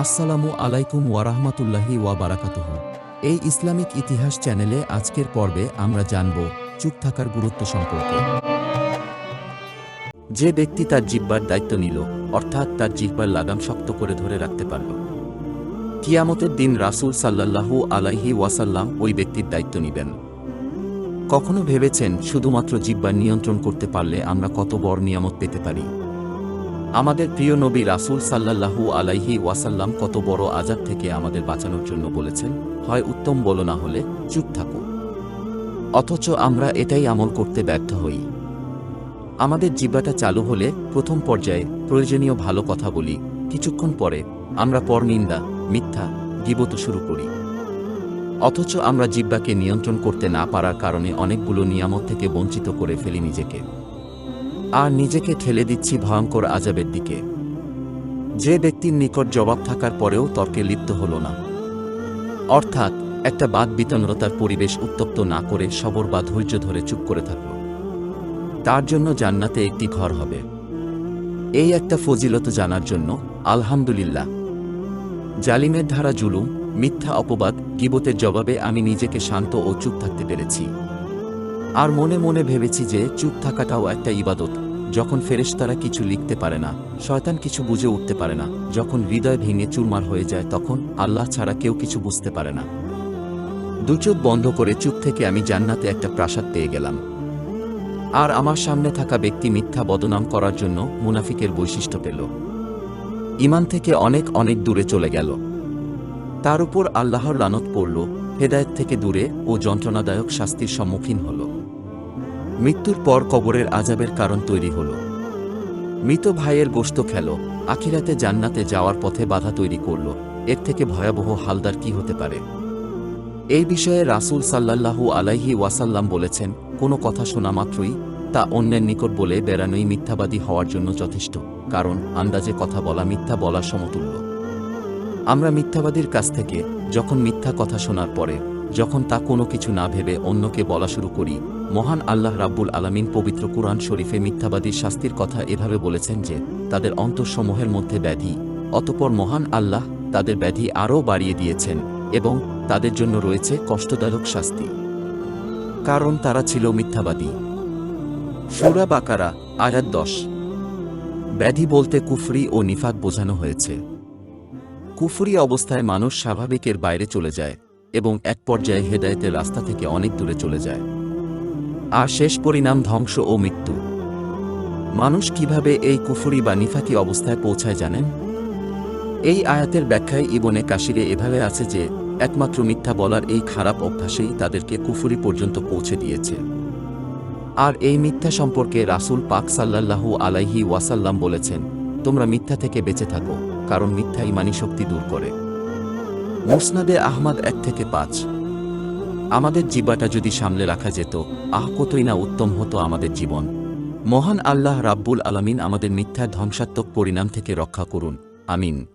আসসালামু আলাইকুম ওয়ারাহমাতুল্লাহি ওয়া বারাকাতুহ। এই ইসলামিক ইতিহাস চ্যানেলে আজকের পর্বে আমরা জানব চুপ থাকার গুরুত্ব সম্পর্কে। যে ব্যক্তি তার জিব্বার দায়িত্ব নিল, অর্থাৎ তার জিব্বার লাগাম শক্ত করে ধরে রাখতে পারল। কিয়ামতের দিন রাসূল সাল্লাল্লাহু আলাইহি ওয়াসাল্লাম ওই ব্যক্তির দায়িত্ব নিবেন। কখনো ভেবেছেন শুধুমাত্র জিব্বার নিয়ন্ত্রণ করতে পারলে আমরা কত বড় নিয়ামত পেতে পারি? আমাদের প্রিয় নবী রাসূল সাল্লাল্লাহু আলাইহি ওয়াসাল্লাম কত বড় আজাব থেকে আমাদের বাঁচানোর জন্য বলেছেন, হয় উত্তম বলো না হলে চুপ থাকো। অথচ আমরা এটাই আমল করতে ব্যর্থ হই। আমাদের জিব্বাটা চালু হলে প্রথম পর্যায়ে প্রয়োজনীয় ভালো কথা বলি। কিছুক্ষণ পরে আমরা পরনিন্দা মিথ্যা, গিবত শুরু করি। অথচ আমরা জিব্বাকে নিয়ন্ত্রণ করতে না পারার কারণে অনেকগুলো নিয়ামত থেকে বঞ্চিত করে ফেলি নিজেকে। আর নিজেকে ঠেলে দিচ্ছি ভয়ঙ্কর আজাবের দিকে। যে ব্যক্তির নিকট জবাব থাকার পরেও তর্কে লিপ্ত হল না। অর্থাৎ একটা বাদ বিতন্নতার পরিবেশ উত্তপ্ত না করে সবর বা ধৈর্য ধরে চুপ করে থাকল। তার জন্য জান্নাতে একটি ঘর হবে। এই একটা ফজিলত জানার জন্য, আলহামদুলিল্লাহ। জালিমের ধারা জুলুম, মিথ্যা অপবাদ, গিবতের জবাবে আমি নিজেকে শান্ত ও চুপ থাকতে পেরেছি। আর মনে মনে ভেবেছি যে চুপ থাকাটাও একটা ইবাদত যখন ফেরেশতারা কিছু লিখতে পারে না, শয়তান কিছু বুঝে উঠতে পারে না, যখন হৃদয় ভেঙে চুরমার হয়ে যায়, তখন আল্লাহ ছাড়া কেউ কিছু বুঝতে পারে না। দুচোখ বন্ধ করে চুপ থেকে আমি জান্নাতে একটা প্রাসাদ পেয়ে গেলাম। আর আমার সামনে থাকা ব্যক্তি মিথ্যা বদনাম করার জন্য মুনাফিকের বৈশিষ্ট্য পেল। ইমান থেকে অনেক অনেক দূরে চলে গেল। তার উপর আল্লাহর লানত পড়ল, হেদায়েত থেকে দূরে ও যন্ত্রণাদায়ক শাস্তির সম্মুখীন হল। মৃত্যুর পর কবরের আজাবের কারণ তৈরি হল। মৃত ভাইয়ের গোশত খেল, আখিরাতে জান্নাতে যাওয়ার পথে বাধা তৈরি করল। এর থেকে ভয়াবহ হালদার কি হতে পারে? এই বিষয়ে রাসূল সাল্লাল্লাহু আলাইহি ওয়াসাল্লাম বলেছেন, কোনো কথা শোনা মাত্রই তা অন্যের নিকট বলে বেড়ানোই মিথ্যাবাদী হওয়ার জন্য যথেষ্ট, কারণ আন্দাজে কথা বলা মিথ্যা বলার সমতুল্য। আমরা মিথ্যাবাদীর কাছ থেকে যখন মিথ্যা কথা শোনার পরে যখন তা কোনো কিছু না ভেবে অন্যকে বলা শুরু করি, মহান আল্লাহ রাব্বুল আলামিন পবিত্র কুরআন শরীফে মিথ্যাবাদীর শাস্তির কথা এভাবে বলেছেন যে, তাদের অন্তঃসমূহের মধ্যে ব্যাধি, অতপর মহান আল্লাহ তাদের ব্যাধি আরও বাড়িয়ে দিয়েছেন এবং তাদের জন্য রয়েছে কষ্টদায়ক শাস্তি। কারণ তারা ছিল মিথ্যাবাদী। সুরা বাকারা, আয়াত দশ। ব্যাধি বলতে কুফরি ও নিফাক বোঝানো হয়েছে। কুফরি অবস্থায় মানুষ স্বাভাবিকের বাইরে চলে যায়। এবং এক পর্যায়ে হেদায়েতের রাস্তা থেকে অনেক দূরে চলে যায়। আর শেষ পরিণাম ধ্বংস ও মৃত্যু। মানুষ কীভাবে এই কুফরি বা নিফাকি অবস্থায় পৌঁছায় জানেন? এই আয়াতের ব্যাখ্যায় ইবনে কাশিরে এভাবে আছে যে, একমাত্র মিথ্যা বলার এই খারাপ অভ্যাসেই তাদেরকে কুফুরি পর্যন্ত পৌঁছে দিয়েছে। আর এই মিথ্যা সম্পর্কে রাসূল পাক সাল্লাল্লাহু আলাইহি ওয়াসাল্লাম বলেছেন, তোমরা মিথ্যা থেকে বেঁচে থাকো, কারণ মিথ্যা ইমানি শক্তি দূর করে। মুসনাদে আহমদ এক থেকে পাঁচ। আমাদের জিব্বাটা যদি সামলে রাখা যেত, আহ কতই না উত্তম হতো আমাদের জীবন। মহান আল্লাহ রাব্বুল আলামিন আমাদের মিথ্যার ধ্বংসাত্মক পরিণাম থেকে রক্ষা করুন। আমিন।